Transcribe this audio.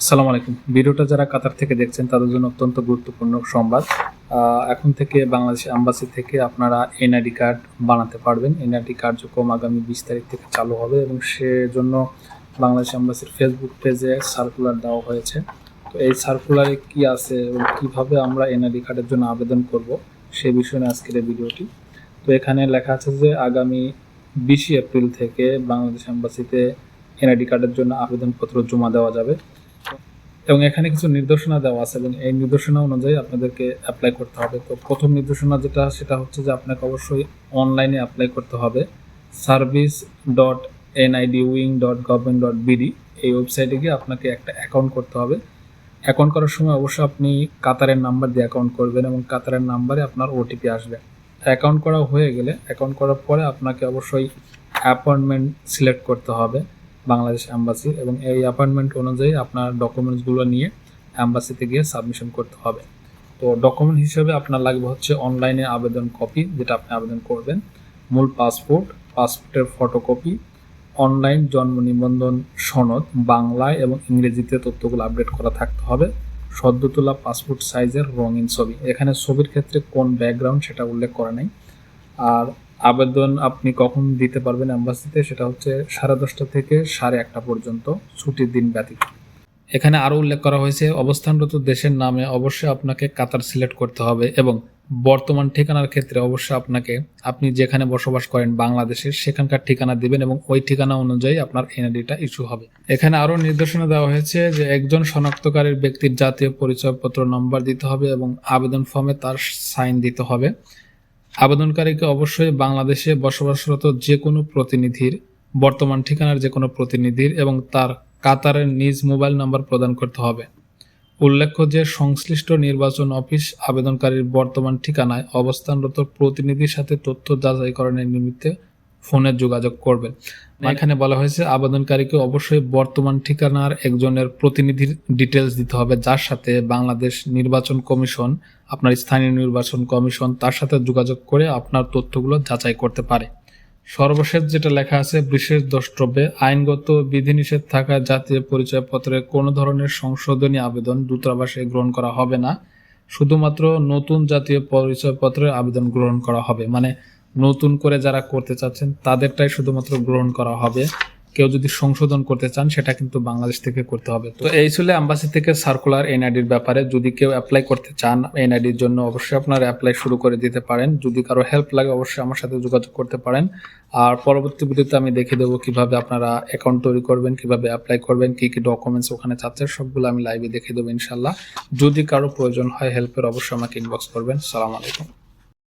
আসসালামু আলাইকুম। ভিডিওটা যারা কাতার থেকে দেখছেন, তাদের জন্য অত্যন্ত গুরুত্বপূর্ণ সংবাদ। এখন থেকে বাংলাদেশ অ্যাম্বাসি থেকে আপনারা এনআইডি কার্ড বানাতে পারবেন। এনআইডি কার্যক্রম আগামী বিশ তারিখ থেকে চালু হবে এবং সেজন্য বাংলাদেশ অ্যাম্বাসির ফেসবুক পেজে সার্কুলার দেওয়া হয়েছে। তো এই সার্কুলারে কি আছে এবং কীভাবে আমরা এনআইডি কার্ডের জন্য আবেদন করব, সে বিষয়ে আজকের এই ভিডিওটি। তো এখানে লেখা আছে যে আগামী বিশে এপ্রিল থেকে বাংলাদেশ অ্যাম্বাসিতে এনআইডি কার্ডের জন্য আবেদনপত্র জমা দেওয়া যাবে। এবং এখানে কিছু নির্দেশনা দেওয়া আছে এবং এই নির্দেশনা অনুযায়ী আপনাদেরকে অ্যাপ্লাই করতে হবে। তো প্রথম নির্দেশনা যেটা, সেটা হচ্ছে যে আপনাকে অবশ্যই অনলাইনে অ্যাপ্লাই করতে হবে। Service dot NID wing dot government dot BD এই ওয়েবসাইটে গিয়ে আপনাকে একটা অ্যাকাউন্ট করতে হবে। অ্যাকাউন্ট করার সময় অবশ্যই আপনি কাতারের নাম্বার দিয়ে অ্যাকাউন্ট করবেন এবং কাতারের নাম্বারে আপনার ওটিপি আসবে। অ্যাকাউন্ট করা হয়ে গেলে অ্যাকাউন্ট করার পরে আপনাকে অবশ্যই অ্যাপয়েন্টমেন্ট সিলেক্ট করতে হবে। বাংলাদেশ অ্যাম্বাসি এবং এই অ্যাপয়েন্টমেন্ট অনুযায়ী আপনার ডকুমেন্টসগুলো নিয়ে অ্যাম্বাসিতে গিয়ে সাবমিশন করতে হবে। তো ডকুমেন্ট হিসেবে আপনার লাগবে হচ্ছে অনলাইনে আবেদন কপি যেটা আপনি আবেদন করবেন। মূল পাসপোর্ট পাসপোর্টের ফটোকপি অনলাইন জন্ম নিবন্ধন সনদ বাংলায় এবং ইংরেজিতে তথ্যগুলো আপডেট করা থাকতে হবে। সদ্য তোলা পাসপোর্ট সাইজের রঙিন ছবি। এখানে ছবির ক্ষেত্রে কোন ব্যাকগ্রাউন্ড সেটা উল্লেখ করা নেই। আর আবেদন আপনি কখন দিতে পারবেন অ্যাম্বাসিতে সেটা হচ্ছে সাড়ে দশটা থেকে সাড়ে একটা পর্যন্ত ছুটির দিন ব্যতীত। এখানে আরও উল্লেখ করা হয়েছে, অবস্থানরত দেশের নামে অবশ্যই আপনাকে কাতার সিলেক্ট করতে হবে এবং বর্তমান ঠিকানার ক্ষেত্রে অবশ্যই আপনাকে, আপনি যেখানে বসবাস করেন বাংলাদেশের, সেখানকার ঠিকানা দিবেন এবং ওই ঠিকানা অনুযায়ী আপনার এনআইডিটা ইস্যু হবে। এখানে আরও নির্দেশনা দেওয়া হয়েছে যে একজন শনাক্তকারীর ব্যক্তির জাতীয় পরিচয়পত্র নম্বর দিতে হবে এবং আবেদন ফর্মে তার সাইন দিতে হবে। আবেদনকারীকে অবশ্যই বাংলাদেশে বসবাসরত যে কোনো প্রতিনিধির, বর্তমান ঠিকানার যে কোনো প্রতিনিধির এবং তার কাতারের নিজ মোবাইল নাম্বার প্রদান করতে হবে। উল্লেখ্য যে সংশ্লিষ্ট নির্বাচন অফিস আবেদনকারীর বর্তমান ঠিকানায় অবস্থানরত প্রতিনিধির সাথে তথ্য যাচাইকরণের নিমিত্তে ফোনে যোগাযোগ করবেন। এখানে বলা হয়েছে আবেদনকারীকে অবশ্যই বর্তমান ঠিকানার একজনের প্রতিনিধির ডিটেলস দিতে হবে যার সাথে বাংলাদেশ নির্বাচন কমিশন আপনার স্থানীয় নির্বাচন কমিশন তার সাথে যোগাযোগ করে আপনার তথ্যগুলো যাচাই করতে পারে। সর্বশেষ যেটা লেখা আছে বিশেষ দ্রষ্টব্যে আইনগত বিধিনিষেধ থাকা জাতীয় পরিচয়পত্রে কোনো ধরনের সংশোধনী আবেদন দূতাবাসে গ্রহণ করা হবে না। শুধুমাত্র নতুন জাতীয় পরিচয়পত্রের আবেদন গ্রহণ করা হবে। মানে নতুন করে যারা করতে চাচ্ছেন, তাদেরটাই শুধুমাত্র গ্রহণ করা হবে। কেউ যদি সংশোধন করতে চান, সেটা কিন্তু বাংলাদেশ থেকে করতে হবে। তো এই ছিল অ্যাম্বাসি থেকে সার্কুলার এনআইডির ব্যাপারে। যদি কেউ অ্যাপ্লাই করতে চান এনআইডির জন্য, অবশ্যই আপনারা অ্যাপ্লাই শুরু করে দিতে পারেন। যদি কারও হেল্প লাগে, অবশ্যই আমার সাথে যোগাযোগ করতে পারেন। আর পরবর্তী ভিডিওতে আমি দেখে দেবো কীভাবে আপনারা অ্যাকাউন্ট তৈরি করবেন, কীভাবে অ্যাপ্লাই করবেন, কি কি ডকুমেন্টস ওখানে চাচ্ছে, সবগুলো আমি লাইভে দেখে দেবো ইনশাল্লাহ যদি কারও প্রয়োজন হয় হেল্পের অবশ্যই আমাকে ইনবক্স করবেন। সালাম আলাইকুম।